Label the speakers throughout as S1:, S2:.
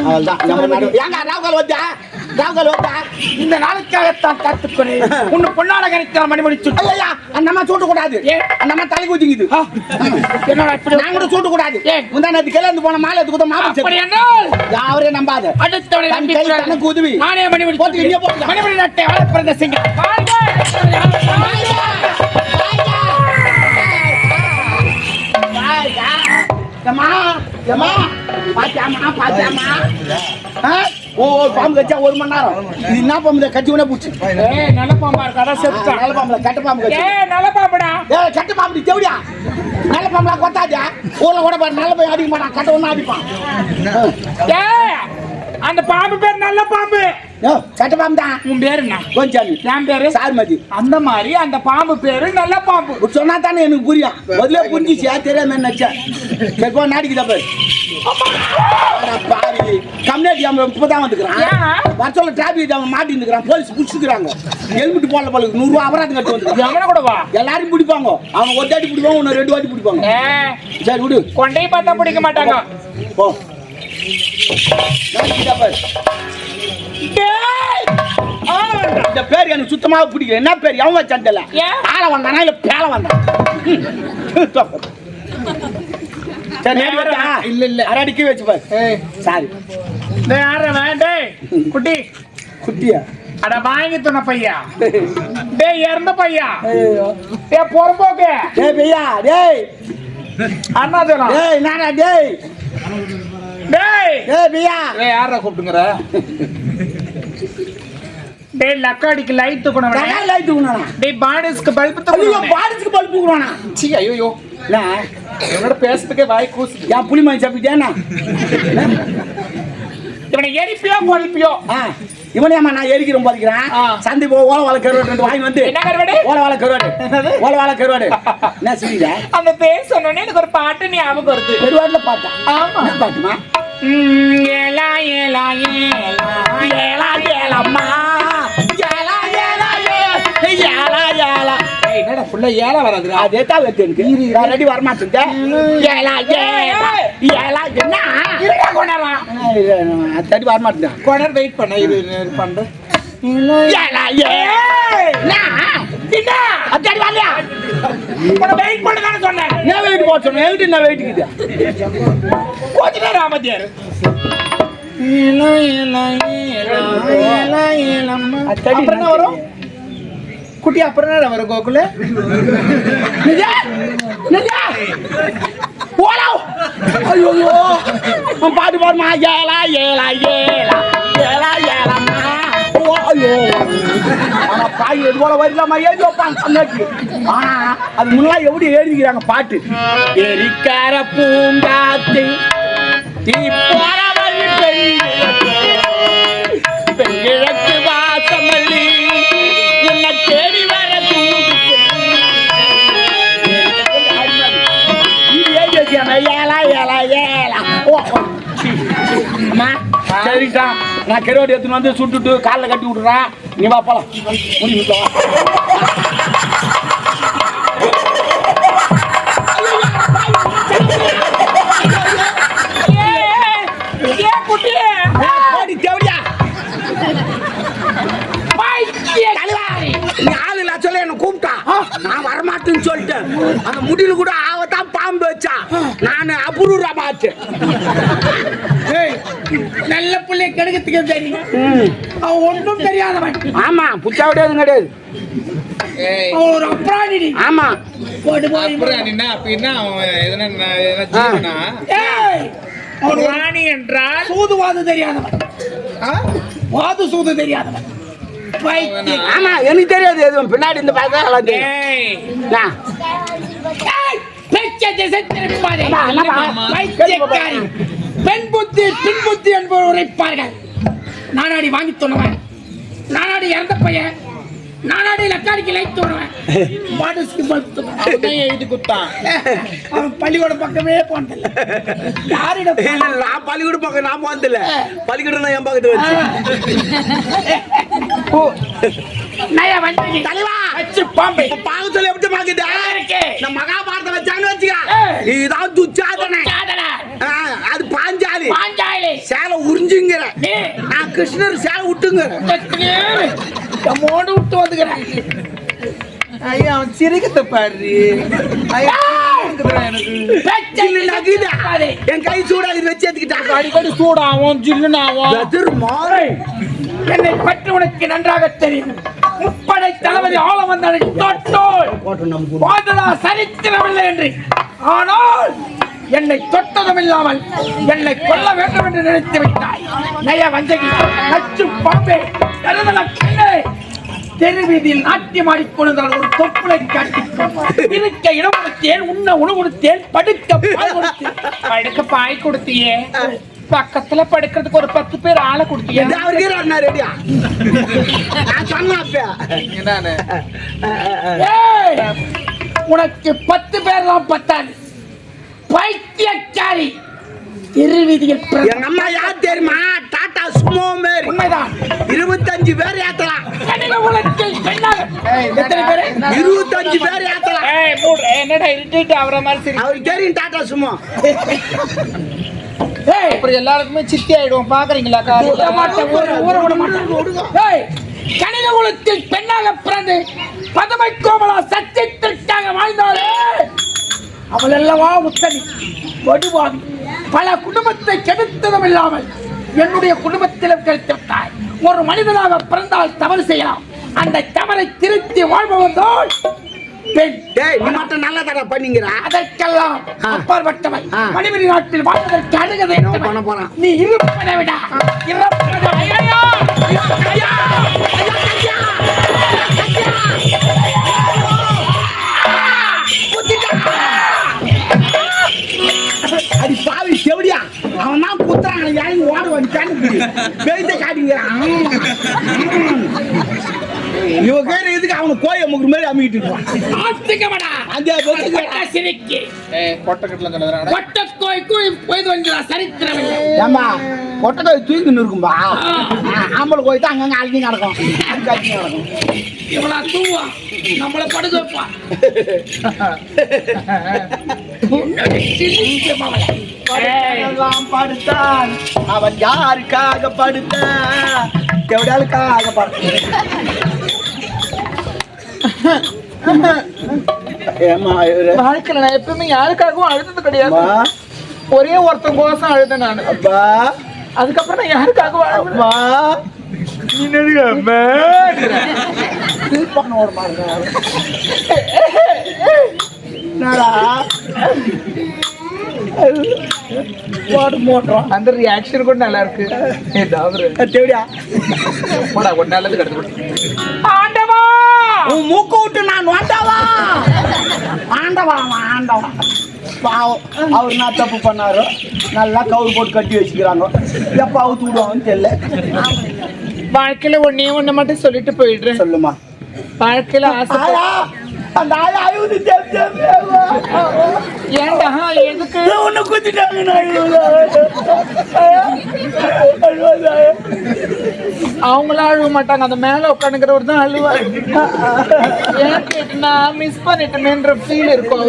S1: அவ்வளவுதான். நம்ம நடு- ஏங்க ராகுல் வந்தா? ராகுல் வந்தா?
S2: இந்த நாளுக்காகத்தான் காத்துக்கிறேன் உன்னை பொன்னாட கணித்த மணிமணி சுட்டு
S1: ஐயா அந்தம்மா சூட்டு கூடாது.
S2: ஏன்?
S1: அந்தம்மா தலை குதிக்குது.
S2: என்னடா
S1: நான் கூட சூட்டு கூடாது? முந்தா நேத்து கிளந்து போன மாலை எடுத்து செத்து.
S2: என்றால்
S1: யாவரையும் நம்பாத.
S2: அடுத்தவனை நம்பி.
S1: தனக்கு உதவி.
S2: நானே மணிமணி
S1: போட்டு இங்கே போட்டு.
S2: மணிமணி நாட்டை வளர்ப்பிறந்த சிங்கம்.
S1: பாத்தியாம்மா, பாத்தியாம்மா? ஆ? ஓ ஓ, பாம்பு கச்சா ஒரு மணி நேரம். இது என்ன பாம்பு கட்டி உடனே பூச்சி
S2: நல்ல பாம்பா இருக்காடா, செத்துட்டான்.
S1: நல்ல பாம்புல கட்ட பாம்பு
S2: ஏய், நல்ல பாம்புடா.
S1: ஏய் கட்ட பாம்பு தேவடியா? நல்ல பாம்புல கொத்தாதே. ஊர்ல கூட நல்ல போய் அடிக்க மாட்டான் கட்ட ஒண்ணு அடிப்பான்
S2: அந்த பாம்பு பேர் நல்ல பாம்பு.
S1: ஏ, கட்ட பாம்பு தான்
S2: உன் பேரு என்ன?
S1: கொஞ்சம்.
S2: என் பேரு?
S1: சார்மதி.
S2: அந்த மாதிரி அந்த பாம்பு பேரு நல்ல பாம்பு.
S1: சொன்னா தானே எனக்கு புரியும். முதல்ல புரிஞ்சிச்சியா தெரியாம நினைச்சேன் சரி போ நாடிக்குதா பாரு பாவி. கம்யூனிட்டி அவன் இப்பதான் வந்துக்கிறான்? வர சொல்ல டிராபிக் அவன் மாட்டின்னு இருக்கிறான் போலீஸ் பிடிச்சிக்கிறாங்க. ஹெல்மெட் போடல போல நூறு ரூபா அபராதம் கட்டு வந்து
S2: எவன கூட வா?
S1: எல்லாரும் பிடிப்பாங்க. அவன் ஒரு தாட்டி பிடிப்பாங்க இன்னும் ரெண்டு வாட்டி பிடிப்பாங்க. சரி விடு.
S2: கொண்டையை பார்த்தா பிடிக்க மாட்டாங்க.
S1: போ. இந்த பேர் எனக்கு சுத்தமாக பிடிக்கல. என்ன பேர்? எவன் வச்சான்டல
S2: ஏன்?
S1: ஆள வந்தானா இல்ல பேல வந்தான்
S2: இல்ல, இல்ல.
S1: அரடிக்கு வச்சு பாரு. சாரி.
S2: டேய், ஆடுறவன், டேய், குட்டி.
S1: குட்டியா?
S2: அட வாங்கி துண பையா. டேய் இறந்த பையா. டேய் பொறுப்போக்கு.
S1: டேய் பையா டேய்.
S2: அண்ணா தரம்
S1: டேய் நானா டேய்.
S2: டேய்!
S1: டேய் பையா
S2: டேய் யாரா கூப்பிட்டுங்கற? டேய் லக்காடிக்கு லைட் தூக்கணும்
S1: கடாய் லைட் தூக்குனானா?
S2: டேய் பாடிஸ்க்கு பல்ப்
S1: ஐயோ
S2: தூக்கணும்
S1: பாடிஸ்க்கு பல்ப் தூக்குறானா
S2: சி ஐயோ
S1: நான்
S2: இவனோட பேசுறதுக்கே வாய் கூசு
S1: யா புளி மணி சாப்பிட்டேனா
S2: இவனை எரிப்பியோ கொல்பியோ
S1: ஆ இவனையாமா நான் எரிக்கிறோம் பாதிக்கிறேன். சந்தி போ ஓல வாழை கருவாடு ரெண்டு வாங்கி வந்து.
S2: என்ன கருவாடு?
S1: ஓல வாழை கருவாடு.
S2: என்னது?
S1: ஓல வாழை கருவாடு. என்ன சொல்லிடா
S2: அந்த பேர் சொன்னோனே எனக்கு ஒரு பாட்டு ஞாபகம் வருது.
S1: கருவாடுல பார்த்தா
S2: ஆமா.
S1: பாட்டுமா?
S2: ஏலா ஏலா ஏலா ஏலா ஏலம்மா
S1: ஏலா ஏலா ஏலா ஏலா
S2: என்னடா ஃபுல்லா ஏலா வராதுடா
S1: அதே தான் வெத்து எனக்கு நான் ரெடி வரமாட்டேன் ஏலா ஏலா ஏலா என்ன
S2: இருடா
S1: தடி வரமாட்டேன்
S2: கொண்டாட வெயிட் பண்ண இது பண்றேன்
S1: ஏலா ஏ
S2: என்ன
S1: அத்தடி வரலையா
S2: உன்னை வெயிட் பண்ண தானே சொன்னேன்.
S1: என்ன வெயிட் போட சொன்னேன்? என்கிட்ட என்ன வெயிட் இருக்குது
S2: கொஞ்ச நேரம் அமைதியாரு அப்புறம் என்ன வரும்? குட்டி அப்புறம் என்ன வரும் கோகுல?
S1: நிஜா? நிஜா? போலா ஐயோ அவன் பாட்டு பாடுமா? ஏலா ஏலா ஏலா ஏலா. ஏலாம்மா ஆனா பாய் வரலாமா வைப்பாங்க ஆனா அது முன்னாடி எப்படி எழுதிக்கிறாங்க பாட்டு. எரிக்கார பூங்காத்து தீ போற வழி பெண்கிழக்கு வாசமல்லி உன்னை தேடி வர தூது ஏலா ஏலா. அம்மா சரிடா நான் கருவாடு எடுத்துன்னு வந்து சுட்டுட்டு காலில் கட்டி விட்டுறேன் நீ வா போலாம். முடி விட்டு வா
S2: ஏன் குட்டி.
S1: ஓடி தேவடியா. தலைவாரி நீ ஆளு நான் சொல்ல என்ன கூப்பிட்டான் நான் வரமாட்டேன்னு சொல்லிட்டேன். அந்த முடியல கூட ஆவத்தான் பாம்பு வச்சா. நான் அபூர்வா பார்த்தேன்.
S2: ஏய், நல்ல பிள்ளை கெடுக்கிறதுக்கு தெரியும் அவன் ஒன்றும் தெரியாதவன்.
S1: ஆமா புச்சா விடையாது கிடையாது.
S2: அவன் ஒரு அப்ராணி
S1: ஆமா.
S2: போட்டு போய்
S3: அப்புறம் என்ன அப்படின்னா அவன் எதனா எதனா
S2: ராணி என்றால்? சூதுவாது தெரியாதவன். வாது சூது தெரியாதவன்.
S1: ஆமா எனக்கு தெரியாது எதுவும். பின்னாடி இந்த பக்கம் எல்லாம் தெரியும்.
S2: ஏய்,
S1: நான்.
S2: ஏய், பேச்சை திசை பெண் புத்தி பின் புத்தி என்பவர் உரைப்பார்கள் நானாடி வாங்கி சொன்னவன் நானாடி இறந்த பையன். நானாடி லக்காடிக்கு லைட் தோணுவேன். பாடிஸ்க்கு தோணுவேன்.
S3: எழுதி குத்தான்
S2: அவன் பள்ளிக்கூட பக்கமே போனதில்ல. யாரிடம்
S1: இல்ல, நான் பள்ளிக்கூட பக்கம் நான் போனதில்ல. பள்ளிக்கூடம் தான் என் பக்கத்து வச்சு.
S2: நயா வந்து
S1: தலைவா.
S2: வச்சு பாம்பை.
S1: சொல்லி எப்படி
S2: இருக்கு.
S1: நான் மகாபாரதம் வச்சான்னு வச்சுக்க. இதுதான் துச்சாதனை. பாஞ்சாலி. சேலை உறிஞ்சுங்கிற. நான் கிருஷ்ணர் சேலை
S2: இரு. எம்மோடு விட்டு வந்துக்கிறேன்.
S3: ஐயா அவன் சிரிக்கத்தை பாரு. ஐயா.
S1: என் கை சூடாக வச்சு எடுத்துக்கிட்டாங்க
S2: அடிக்கடி சூடாகும் ஜில்லுன்னு ஆகும்
S1: எதிர் மாறை
S2: என்னை பற்றி உனக்கு நன்றாக தெரியும். முப்படை தளபதி
S1: நமக்கு
S2: பாதலா சரித்திரமில்லை என்று. ஆனால் என்னை தொட்டதும் இல்லாமல் என்னை கொல்ல வேண்டும் என்று நினைத்து விட்டாய் நய வஞ்சகி நச்சு பாம்பே தருதல கண்ணே. தெருவீதியில் நாட்டியம் ஆடிக்கொண்டால் ஒரு தொப்புளை காட்டி இருக்க இடம் கொடுத்தேன் உண்ண உணவு கொடுத்தேன் படுக்க பாய் கொடுத்தேன். படுக்க பாய் கொடுத்தியே. பக்கத்துல படுக்கிறதுக்கு ஒரு பத்து பேர் ஆளை ஏய், உனக்கு பத்து பேர்லாம் பத்தாது. பைத்தியக்காரி. திருவீதியில்
S1: எங்க அம்மா யார் தெரியுமா? டாடா சுமோ மாரி.
S2: உண்மைதான்.
S1: இருபத்தஞ்சு பேர் ஏத்தலாம்
S2: கணித உலகத்தில் பெண்ணாக. எத்தனை பேரு?
S1: இருபத்தஞ்சு பேர் ஏத்தலாம்
S2: ஏய், மூடு. என்னடா இருட்டிட்டு அவரை மாதிரி சரி
S1: அவருக்கு தெரியும் டாடா சுமோ.
S2: ஏய்,
S4: அப்புறம் எல்லாருக்குமே சித்தி ஆயிடுவோம். பாக்குறீங்களா?
S2: கணித குலத்தில் பெண்ணாக பிறந்து பதமை கோமலா சத்தியத்திற்காக வாழ்ந்தாலே அவள் அல்லவா உத்தமி வடுவான். பல குடும்பத்தை கெடுத்ததும் இல்லாமல் என்னுடைய குடும்பத்திலும் கெடுத்து விட்டாய் ஒரு மனிதனாக பிறந்தால் தவறு செய்யலாம். அந்த தவறை திருத்தி வாழ்பவன் தான் அதற்கெல்லாம். அப்பாற்பட்டவன். மணிமணி நாட்டில் வாழ்வதற்கு
S1: போறான்?
S2: நீ இருப்பதை விட இறப்பதை
S1: அவன் தான் குத்துறான் யாரும் ஓட வந்துட்டான்னு பெய்த காட்டிக்கிறான். இவ கேர எதுக்கு அவனை கோய முக்குற மாதிரி அமிக்கிட்டு இருப்பான்
S2: ஆத்துக்கமடா!
S1: அந்த வெட்டுக்கு
S2: பட்ட சிரிக்கி. பொய்து வந்தால் சரித்திரமில்லை.
S1: ஏம்பா கொட்டக்காய் தூக்கின்னு இருக்கும்பா. ஆம்பளை கோய் தான் அங்கங்க நடக்கும்
S2: இவளா தூவா, நம்மள படுக்க வைப்பா.
S1: படுத்தான். அவன் யாருக்காக படுத்தான்? எவ்வளவுக்காக இவரு
S4: வாழ்க்கையில நான் எப்பவுமே யாருக்காகவும் அழுதது கிடையாது. ஒரே ஒருத்தன் கோசம் அழுதேன் நான்.
S1: அப்பா.
S4: அதுக்கப்புறம் நான் யாருக்காகவும்
S1: மோட்டுறோம்
S4: அந்த ரியாக்ஷன் கூட நல்லா இருக்கு. ஏதாவது நல்லது கிடக்கு
S2: ஆண்டவா!
S1: உன் மூக்கு விட்டு நான் நோண்டாவா ஆண்டவா ஆண்டவா. பாவம். அவர் என்ன தப்பு பண்ணாரோ நல்லா கவுர் போட்டு கட்டி வச்சுக்கிறாங்க. எப்போ அவுத்து விடுவாங்கன்னு தெரியல.
S4: வாழ்க்கையில ஒன்னே ஒண்ணு மட்டும் சொல்லிட்டு போயிடுறேன்.
S1: சொல்லுமா.
S4: வாழ்க்கையில ஆசை
S1: அந்த அழுது
S4: ஏன்டா எதுக்கு?
S1: ஒன்று குத்திட்டாங்க நான்
S4: அவங்களும் அழுவ மாட்டாங்க அந்த மேல உட்காந்துக்கிறவர் தான் அழுவாரு. ஏன் கேட்டுனா மிஸ் பண்ணிட்டேன்ற ஃபீல் இருக்கும்.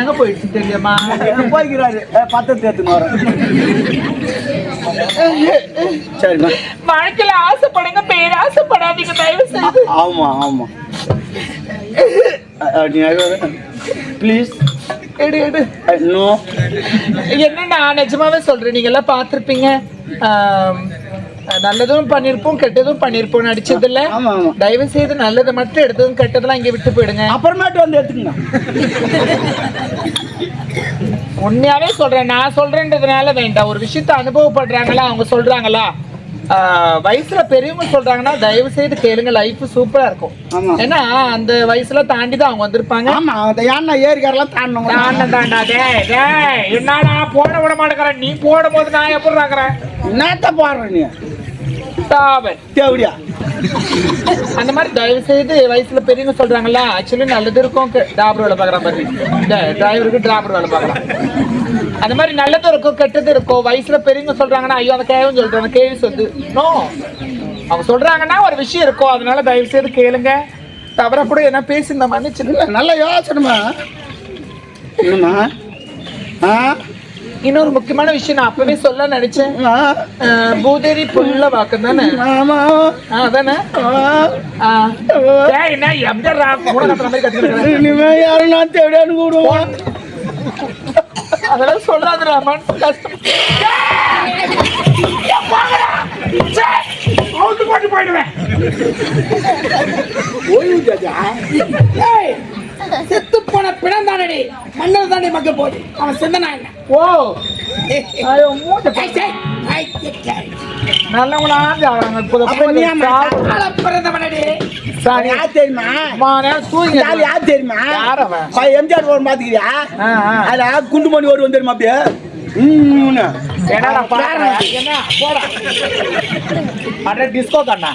S4: எங்க போயிடுச்சு தெரியுமா?
S1: போய்க்கிறாரு? எடுத்துன்னு வரேன் சரிம்மா.
S4: வாழ்க்கையில ஆசைப்படுங்க பேராசைப்படாதீங்க தயவு செய்து.
S1: ஆமா ஆமா. ப்ளீஸ்
S4: எடு எடு.
S1: நோ
S4: என்ன நான் நிஜமாவே சொல்றேன். நீங்க எல்லாம் பார்த்திருப்பீங்க. நல்லதும் பண்ணிருப்போம் கெட்டதும் பண்ணிருப்போம். நடிச்சதுல தயவு செய்து நல்லதை மட்டும் எடுத்ததும் கெட்டதெல்லாம் இங்க விட்டு போயிடுங்க.
S1: அப்புறமேட்டு வந்து எடுத்துக்கங்க.
S4: உண்மையாவே சொல்றேன். நான் சொல்றேன்றதுனால வேண்டாம். ஒரு விஷயத்த அனுபவப்படுறாங்களா அவங்க சொல்றாங்களா? வயசுல பெரியவங்க சொல்றாங்கன்னா தயவு செய்து கேளுங்க லைஃப் சூப்பரா இருக்கும். ஏன்னா அந்த வயசுல தாண்டி தான் அவங்க வந்திருப்பாங்க.
S1: ஆமா அந்த யானை ஏரிக்காரெல்லாம் தாண்டவங்க
S2: தாண்ட தாண்டா, டேய், டேய், என்னடா போட விட மாட்டேங்கிறேன் நீ போடும் போது நான் எப்படி இருக்கிறேன்
S1: என்னத்த போடுற நீ.
S2: தாவல்
S1: தேவடியா?
S4: அந்த மாதிரி தயவு செய்து வயசுல பெரியவங்க சொல்றாங்களா ஆக்சுவலி நல்லது இருக்கும். டிராபர் வேலை பார்க்குற மாதிரி டிரைவருக்கு டிராபர் வேலை பார்க்கலாம் அந்த மாதிரி நல்லது இருக்கும் கெட்டது இருக்கும். வயசுல பெரியவங்க சொல்றாங்கன்னா ஐயோ அந்த கேள்வி சொல்றாங்க கேள்வி சொல்லு நோ அவங்க சொல்றாங்கன்னா ஒரு விஷயம் இருக்கும். அதனால தயவு செய்து கேளுங்க. தவறா கூட என்ன பேசி மன்னிச்சிருங்க
S1: நல்ல யோசனைமா என்னம்மா? ஆ?
S4: இன்னொரு முக்கியமான விஷயம் நான் அப்பவே சொல்ல நினைச்சேன். பூதேரி புள்ள வாக்கு தானே?
S1: ஆமா.
S4: அதானே. என்ன எம்டரா கூட கட்டுற மாதிரி கட்டிருக்கிறேன்
S1: இனிமே யாரும் நான்
S4: அதெல்லாம் சொல்லாதடா மனசு கஷ்டம்.
S2: போயிடுவேன்.
S1: ஓய்வு ஜாஜா
S2: செத்து போன பிணம் தானடி? மண்ணில் தானே மக்கள் போகுது அவன் சிந்தனா என்ன?
S4: ஓ. ஐயோ மூட்டை
S2: ஏய், ஏய், ஏய், ஏய், ஏய்.
S4: நல்லவங்களா அவங்க புத
S1: அப்ப நீ ஏம்மா
S2: ஆள பிறந்தவனடி.
S4: சாரி.
S1: யார் தெரியுமா?
S4: மானே தூங்கி
S1: இந்த ஆள் யார் தெரியுமா?
S4: யார் அவன்?
S1: அவன் எம்ஜிஆர் வரும் பாத்துக்கிறியா. அதுல குண்டு மணி வருவன் தெரியுமா அப்படியே? ம்னு.
S4: என்னடா பாக்குற? என்ன? போடா. அட டிஸ்கோ கண்ணா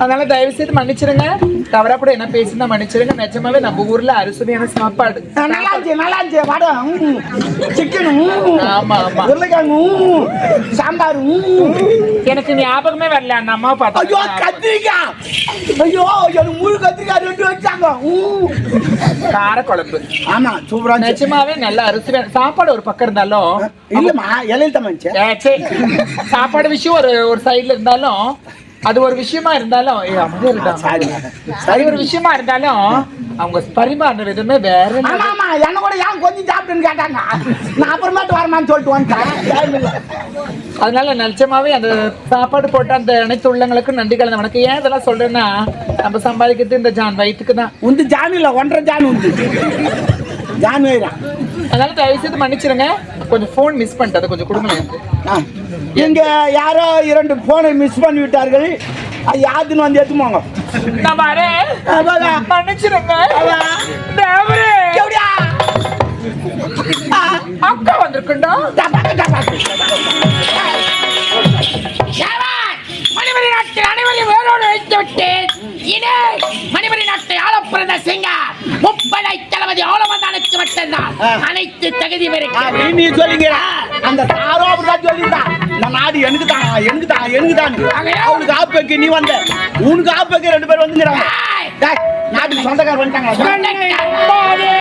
S4: அதனால தயவு செய்து மன்னிச்சிருங்க. தவறா கூட என்ன பேசினா மன்னிச்சிருங்க. நிஜமாவே நம்ம ஊர்ல அரிசுமையான சாப்பாடு.
S1: நல்லா இருந்துச்சு நல்லா இருந்துச்சு வடம் சிக்கன்
S4: ஆமா ஆமா.
S1: உருளைக்கிழங்கு சாம்பார்
S4: எனக்கு ஞாபகமே வரல அந்த அம்மா
S1: ஐயோ
S4: பார்த்தா
S1: கத்திரிக்காய் ஐயோ எனக்கு முழு கத்திரிக்காய் ரெண்டு வச்சாங்க.
S4: கார குழம்பு
S1: ஆமா சூப்பரா
S4: நிஜமாவே நல்ல அரிசி சாப்பாடு ஒரு பக்கம் இருந்தாலும்
S1: இல்லம்மா இலையில
S4: சே. சாப்பாடு விஷயம் ஒரு ஒரு சைடுல இருந்தாலும் அது ஒரு விஷயமா இருந்தாலும் அது ஒரு விஷயமா இருந்தாலும் அவங்க பரிமாறின விதமே வேற.
S1: ஆமா என்ன கூட ஏன் கொஞ்சம் சாப்பிட்டுன்னு கேட்டாங்க? நான் அப்புறமேட்டு வரமான்னு சொல்லிட்டு வந்துட்டேன்.
S4: அதனால நிச்சயமாவே அந்த சாப்பாடு போட்ட அந்த அனைத்து உள்ளங்களுக்கும் நன்றி கலந்த வணக்கம். ஏன் இதெல்லாம் சொல்றேன்னா நம்ம சம்பாதிக்கிறது இந்த ஜான் வயிற்றுக்கு தான்.
S1: உந்து ஜான் இல்ல ஒன்றரை ஜான் உண்டு. ஜான் வைரா
S4: அதனால தயவு செய்து மன்னிச்சிருங்க. கொஞ்சம் ஃபோன் மிஸ் பண்ணிட்டு அதை கொஞ்சம் கொடுங்க.
S1: இங்க யாரோ இரண்டு போனை மிஸ் பண்ணி விட்டார்கள் அது யாருன்னு வந்து எடுத்துமாங்க
S4: நான் வரேன். மன்னிச்சிருங்க.
S1: எப்படியா?
S4: அக்கா வந்திருக்குண்டா.
S2: மணிமணி நாட்டில் அனைவரையும் வேரோடு வைத்து விட்டேன் இனி மணிமணி நாட்டை ஆள பிறந்த சிங்கார் முப்படை தளபதி ஆளவந்தானுக்கு மட்டும்தான். அனைத்து தகுதி இருக்கு.
S1: நீ சொல்லிங்க அந்த சாரோ அப்படிதான் சொல்லிட்டான் இந்த நாடு எனக்கு தான் எனக்கு தான் எனக்கு தான் அவனுக்கு ஆப்பைக்கு நீ வந்த. உனக்கு ஆப்பைக்கு ரெண்டு பேர் வந்துங்கிறாங்க. நாட்டுக்கு சொந்தக்கார வந்துட்டாங்க.